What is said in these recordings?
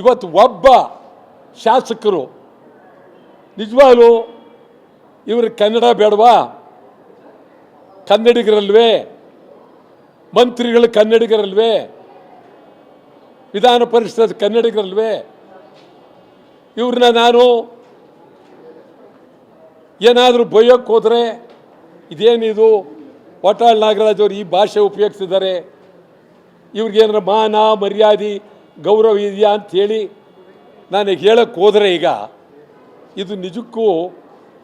ಇವತ್ತು ಒಬ್ಬ ಶಾಸಕರು, ನಿಜವಾಗ್ಲೂ ಇವರು ಕನ್ನಡ ಬೇಡವಾ? ಕನ್ನಡಿಗರಲ್ವೇ? ಮಂತ್ರಿಗಳು ಕನ್ನಡಿಗರಲ್ವೇ? ವಿಧಾನ ಪರಿಷತ್ ಕನ್ನಡಿಗರಲ್ವೇ? ಇವ್ರನ್ನ ನಾನು ಏನಾದರೂ ಬೈಯೋಕ್ಕೆ ಹೋದರೆ ಇದೇನಿದು? ವಟಾಳ್ ನಾಗರಾಜ್ ಅವರು ಈ ಭಾಷೆ ಉಪಯೋಗಿಸಿದ್ದಾರೆ. ಇವ್ರಿಗೇನಾರ ಮಾನ ಮರ್ಯಾದೆ ಗೌರವ ಇದೆಯಾ ಅಂಥೇಳಿ ನಾನು ಹೇಳಕ್ಕೆ ಹೋದರೆ ಈಗ ಇದು ನಿಜಕ್ಕೂ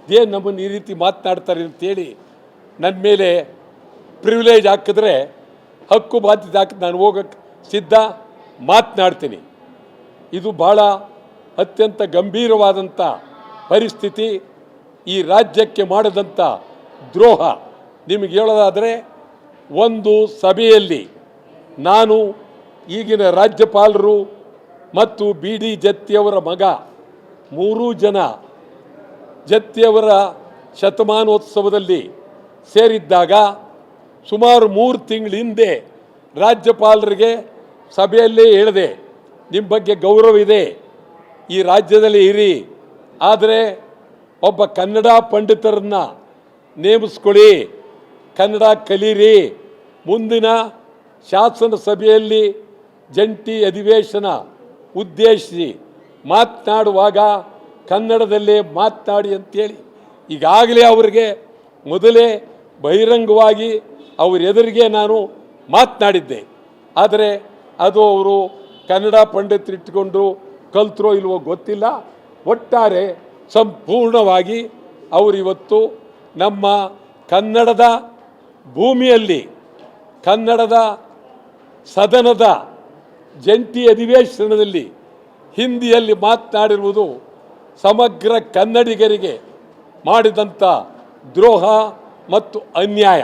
ದೇ ನಮ್ಮನ್ನು ಈ ರೀತಿ ಮಾತನಾಡ್ತಾರೆ ಅಂತೇಳಿ ನನ್ನ ಮೇಲೆ ಪ್ರಿವಿಲೇಜ್ ಹಾಕಿದ್ರೆ, ಹಕ್ಕು ಬಾಧ್ಯತೆ ಹಾಕಿ ನಾನು ಹೋಗಕ್ಕೆ ಸಿದ್ಧ ಮಾತನಾಡ್ತೀನಿ. ಇದು ಭಾಳ ಅತ್ಯಂತ ಗಂಭೀರವಾದಂಥ ಪರಿಸ್ಥಿತಿ, ಈ ರಾಜ್ಯಕ್ಕೆ ಮಾಡಿದಂಥ ದ್ರೋಹ. ನಿಮಗೆ ಹೇಳೋದಾದರೆ, ಒಂದು ಸಭೆಯಲ್ಲಿ ನಾನು ಈಗಿನ ರಾಜ್ಯಪಾಲರು ಮತ್ತು ಬಿ ಡಿ ಜತ್ತಿಯವರ ಮಗ, ಮೂರೂ ಜನ ಜತ್ತಿಯವರ ಶತಮಾನೋತ್ಸವದಲ್ಲಿ ಸೇರಿದ್ದಾಗ ಸುಮಾರು ಮೂರು ತಿಂಗಳ ಹಿಂದೆ ರಾಜ್ಯಪಾಲರಿಗೆ ಸಭೆಯಲ್ಲೇ ಹೇಳಿದೆ ನಿಮ್ಮ ಬಗ್ಗೆ ಗೌರವ ಇದೆ, ಈ ರಾಜ್ಯದಲ್ಲಿ ಇರಿ. ಆದರೆ ಒಬ್ಬ ಕನ್ನಡ ಪಂಡಿತರನ್ನ ನೇಮಿಸ್ಕೊಳ್ಳಿ. ಕನ್ನಡ ಕಲೀರಿ. ಮುಂದಿನ ಶಾಸನ ಸಭೆಯಲ್ಲಿ ಜಂಟಿ ಅಧಿವೇಶನ ಉದ್ದೇಶಿಸಿ ಮಾತನಾಡುವಾಗ ಕನ್ನಡದಲ್ಲೇ ಮಾತನಾಡಿ ಅಂತೇಳಿ. ಈಗಾಗಲೇ ಅವರಿಗೆ ಮೊದಲೇ ಬಹಿರಂಗವಾಗಿ ಅವರ ಎದುರಿಗೆ ನಾನು ಮಾತನಾಡಿದ್ದೆ. ಆದರೆ ಅದು ಅವರು ಕನ್ನಡ ಪಂಡಿತರಿಟ್ಟುಕೊಂಡು ಕಲ್ತರೋ ಇಲ್ವೋ ಗೊತ್ತಿಲ್ಲ. ಒಟ್ಟಾರೆ ಸಂಪೂರ್ಣವಾಗಿ ಅವರಿವತ್ತು ನಮ್ಮ ಕನ್ನಡದ ಭೂಮಿಯಲ್ಲಿ, ಕನ್ನಡದ ಸದನದ ಜಂಟಿ ಅಧಿವೇಶನದಲ್ಲಿ ಹಿಂದಿಯಲ್ಲಿ ಮಾತನಾಡಿರುವುದು ಸಮಗ್ರ ಕನ್ನಡಿಗರಿಗೆ ಮಾಡಿದಂಥ ದ್ರೋಹ ಮತ್ತು ಅನ್ಯಾಯ.